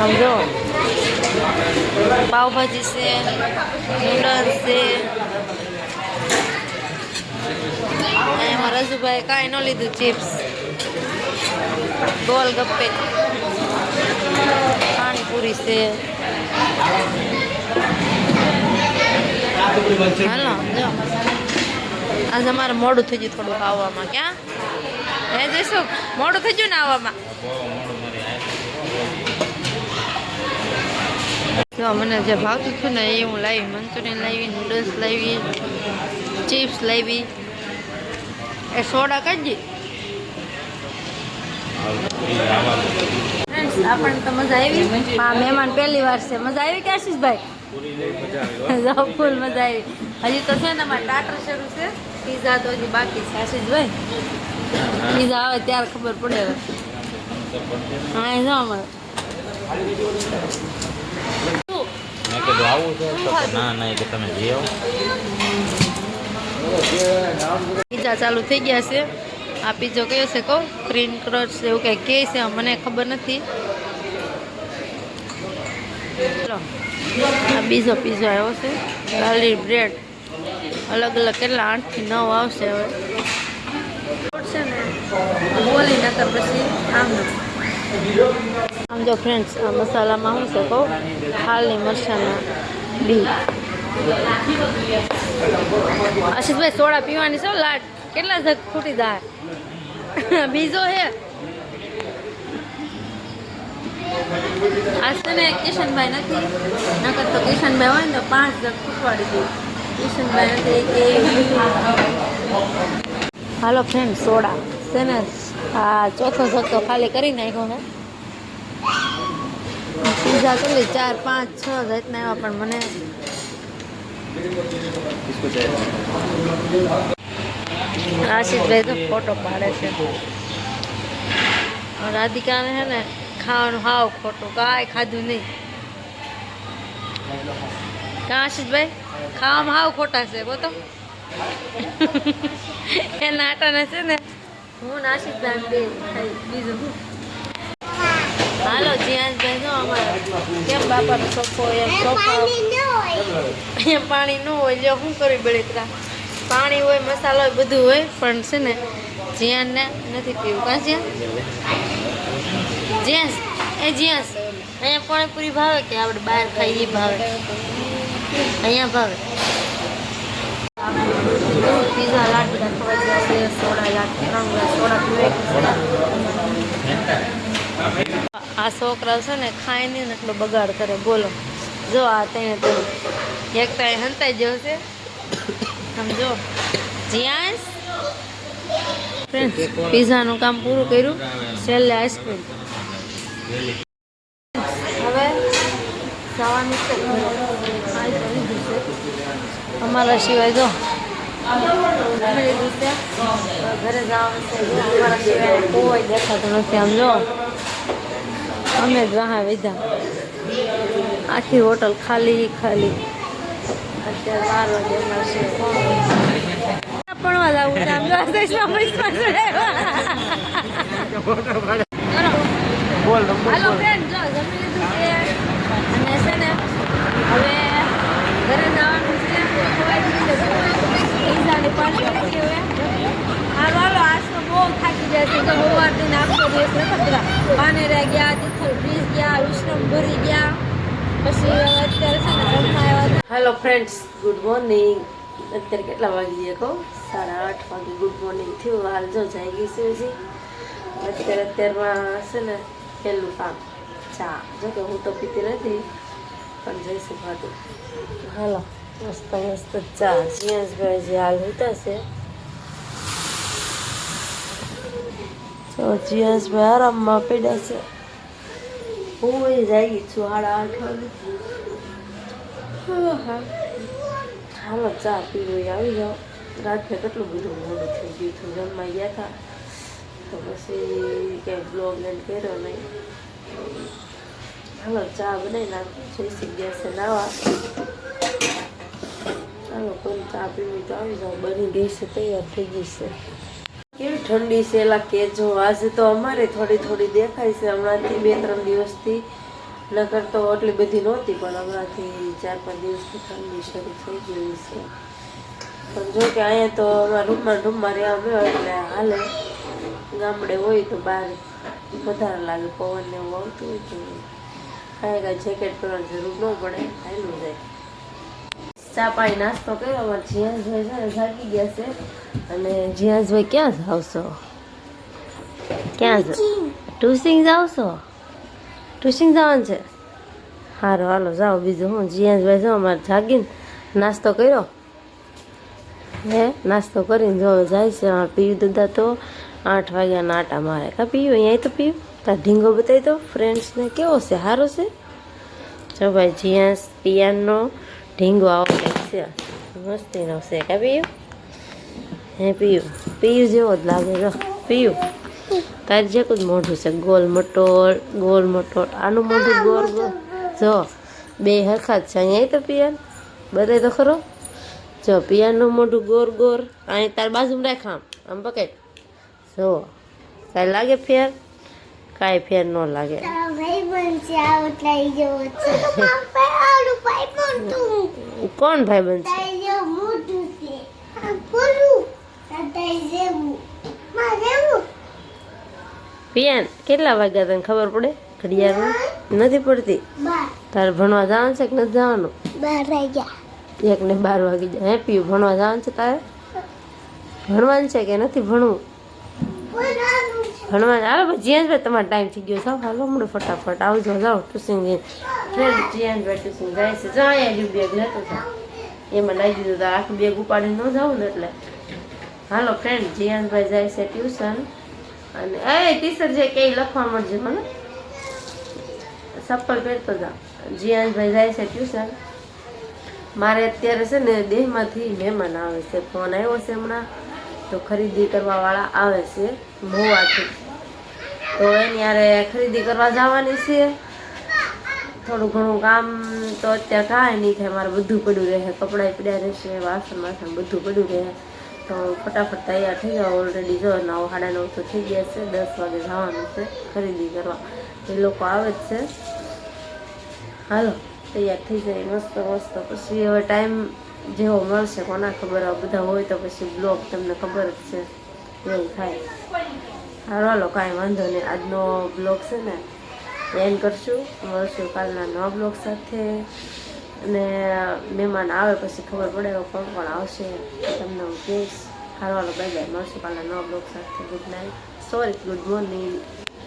આમ પાઉભાજી છે નૂડલ્સ છે એમાં રજુભાઈ કાંઈ ન લીધું ચિપ્સ ગોલ ગપ્પે પાણીપુરી છે હાલો જો આજે અમારે મોડું થઈ ગયું થોડું આવવામાં ક્યાં હે જઈશું મોડું થઈ ગયું ને આવવામાં જો મને જે ભાવતું હતું ને એ હું લાવી, મંચુરિયન લાવી નૂડલ્સ લાવી ચિપ્સ લાવી. એ સોડા કાઢી આપણને મજા આવી. હા મહેમાન પહેલી વાર છે. મજા આવી કે આશીષભાઈ? ફૂલ મજા આવી. હજી તો છે ને અમારે ટાટર શરૂ છે. પીઝા તો હજી બાકી છે. આશીષભાઈ, પીઝા આવે ત્યારે ખબર પડે હા જો અમારે. મેં કીધું આવું છે તો ના ના કે તમે જઈ પીઝા ચાલુ થઈ ગયા છે. આ પીઝો કયો છે કહો? ક્રીમ ક્રચ એવું કંઈ કહે છે? મને ખબર નથી. આ બીજો પીઝો આવ્યો છે. ગાર્લિક બ્રેડ અલગ અલગ કેટલા? આઠથી નવ આવશે હવે. છે ને? બોલી નતા પછી આમ. જો ફ્રેન્ડ્સ આ મસાલામાં હું છે કહું? ખાલી મરચાંના બી. આશીષભાઈ, સોડા પીવાની છે લાટ કેટલા જગ ફૂટી જાય. બીજો હે. આજ છે ને કિશનભાઈ નથી. નકર તો કિશનભાઈ હોય ને તો પાંચ જગ ફૂટવાડી દઉં કિશનભાઈ નથી કે હાલો ફ્રેન્ડ સોડા. છે ને આ ચોથો ધક્કો ખાલી કરી નાખ્યો હે પીઝા કેટલી ચાર, પાંચ, છ જાતના એવા પણ મને. આશીષભાઈ તો ફોટો પાડે છે. રાધિકાને છે ને ખાવાનું હાવ ખોટું, કાંઈ ખાધું નહીં. કાં આશીષભાઈ ખાવામાં હાવ ખોટા છે બોતો એના આટાને છે ને. હું ને બે, ખાઈ, બીજું બાપાનો સોફો એમ સોફા. એમ પાણી ન હોય એટલે શું કરવી બળતરા? પાણી હોય મસાલો હોય બધું હોય પણ છે ને જીયાનને નથી પીવું. કાં જ્યાં જ્યાં એ જ્યાં અહીંયા પાણીપુરી ભાવે કે આપણે બહાર ખાઈએ એ ભાવે? અહીંયા ભાવે. પીઝા લાટ છે સોડા લાટ ત્રણ સોડા પીવે આ છોકરા છે ને ખાય નહીં એટલો બગાડ કરે. બોલો. જો આ તેને તો એક તો હંતાઈ જેવો છે. સમજો જ્યાં ફ્રેન્ડ પીઝાનું કામ પૂરું કર્યું. છેલ્લે આઈસ્ક્રીમ હવે જવાનું અમારા સિવાય જો. ઘરે જવાનું છે. અમારા સિવાય કોઈ દેખાતું નથી. આમ જો. અમે જ વાહા વીધા. આખી હોટલ ખાલી ખાલી. અત્યારે બાર વાગે છે ભણવા જવું છે આમ જો આ સાઈડમાં મસ્તમાં ચડાવ્યા. હાલો friend, જો જમી લીધું છે. અને છે ને હવે ઘરે જવાનું છે. હાલો હાલો આજ તો બહુ થાકી જાય છે. તો દિન આખો દિવસ ગયા પાનેરા ગયા તિથલ બ્રિજ ગયા વિશ્રમભરી ગયા. પછી અત્યારે છે ને જમવા આવ્યા હેલો ફ્રેન્ડ્સ ગુડ મોર્નિંગ અત્યારે કેટલા વાગી ગયા કહો? સાડા આઠ વાગે ગુડ મોર્નિંગ થયું. હાલ જો જાય ગઈ છે હજી. અત્યારે અત્યારમાં છે ને પહેલું કામ. ચા. જો કે હું તો પીતી નથી પણ જઈશું ભાતું. હાલો મસ્ત મસ્ત ચા. જીયાસભાઈ જે હાલ હોતા તો જીયાસભાઈ આરામમાં પડ્યા છે. હું જાય છું સાડા આઠ વાગે. હાલો, ચા પીવો આવી જાઓ. રાત્રે કેટલું બધું મોડું થઈ ગયું હતું, જમવા ગયા હતા તો પછી કંઈ બ્લોગ ને કર્યો નહીં. હાલો, ચા બનાવી નાખું. જઈશી ગયા છે નાવા ચાલો કોઈ ચા પીવી તો આવી જાઓ. બની ગઈ છે, તૈયાર થઈ ગઈ છે. કેવી ઠંડી છે એલા કેજો આજે તો અમારે થોડી થોડી દેખાય છે. હમણાંથી બે ત્રણ દિવસથી નકર તો એટલી બધી નહોતી, પણ હમણાંથી ચાર પાંચ દિવસથી ઠંડી શરૂ થઈ ગઈ છે. પણ જો કે અહીંયા તો અમારા રૂમમાં રૂમમાં રહ્યા અમે એટલે હાલે. ગામડે હોય તો બહાર વધારે લાગે, પવન ને એવું આવતું હોય તો કાંઈ કાંઈ જેકેટ પહેરવાની જરૂર ન પડે હાલું જાય. ચા પાણી નાસ્તો કર્યો અમારે જીયાસભાઈ છે ને જાગી ગયા છે. અને જીયાસભાઈ ક્યાં આવશો ક્યાં ટુસિંગ આવશો ટુસિંગ જવાનું છે? સારું હાલો જાઓ બીજું હું. જીયાસભાઈ જાઓ અમારે જાગીને નાસ્તો કર્યો. હે નાસ્તો કરીને જો જાય છે પીવું પીયું દાદા તો આઠ વાગ્યાના નાટા મારે. કા પીયું? અહીંયા તો પીયું. તાર ઢીંગો બતાવી દો ફ્રેન્ડ્સને કેવો છે? સારો છે? જો ભાઈ જીયાસ પિયાનો ઢીંગો આવો છે. મસ્તીનો છે કે પીયું? હે પીયું? પીયું જેવો જ લાગે જો. પીયું તારી જે જ મોઢું છે? ગોલ મટોળ ગોલ મટોળ. આનું મોઢું ગોળ ગોળ. જો બે હરખા જ છે. અહીંયા તો પિયાન. બતાય તો ખરો? જો પિયાનું મોઢું ગોર ગોર અહીં તાર બાજુમાં રાખ આમ. આમ પકડ. જો કાંઈ લાગે ફેર? કાંઈ ફેર ન લાગે. કોણ ભાઈ બનશે પિયાન કેટલા વાગ્યા તને ખબર પડે? ઘડિયાળમાં? નથી પડતી? તારે ભણવા જવાનું છે કે નથી જવાનું? એક ને બાર વાગી જાય. હે પીયું ભણવા જવાનું છે તારે? ભણવાનું છે કે નથી ભણવું. ભણવા હાલો ભાઈ જીયાનભાઈ તમારો ટાઈમ થઈ ગયો. જાઓ, હાલો, હમણાં ફટાફટ આવજો, જાઓ ટુસિંગ જીયાનભાઈ ટ્યુશન જાય છે. જો અહીંયા બેગ લેતો જાઓ એમાં લઈ દીધું તો આખું બેગ ઉપાડીને ન જાઉં ને એટલે. હાલો ફ્રેન્ડ જીયાનભાઈ જાય છે ટ્યુશન અને, એ ટીચર જે કંઈ લખવા મળશે મને. ચપ્પલ પહેરતો જાઓ. જીયાનભાઈ જાય છે ટ્યુશન મારે અત્યારે છે ને દેહમાંથી મહેમાન આવે છે. ફોન આવ્યો છે હમણાં. તો ખરીદી કરવાવાળા આવે છે. મોવાથી તો એની યારે ખરીદી કરવા જવાની છે. થોડું ઘણું કામ તો અત્યારે કાંઈ નહીં થાય, મારે બધું પડ્યું રહે કપડાં પડ્યા રહેશે, વાસણ વાસણ બધું પડ્યું રહે. તો ફટાફટ તૈયાર થઈ જાઓ ઓલરેડી જો નવ, સાડા નવ તો થઈ ગયા છે, દસ વાગે જવાનું છે ખરીદી કરવા. એ લોકો આવે જ છે. હાલો, તૈયાર થઈ જાય, મસ્ત મસ્ત. પછી હવે ટાઈમ જેવો મળશે, કોના ખબર બધા હોય તો પછી બ્લોગ તમને ખબર જ છે. એવું થાય. હારો હાલો, કાંઈ વાંધો નહીં. આજનો બ્લોગ છે ને, એન્ડ કરશું. મળશું કાલના નવા બ્લોગ સાથે. અને મહેમાન આવે પછી ખબર પડે કે કોણ કોણ આવશે. તમને હું કહીશ. હારો હાલો બાય બાય મળશું કાલના નવા બ્લોગ સાથે. Good night sorry good morning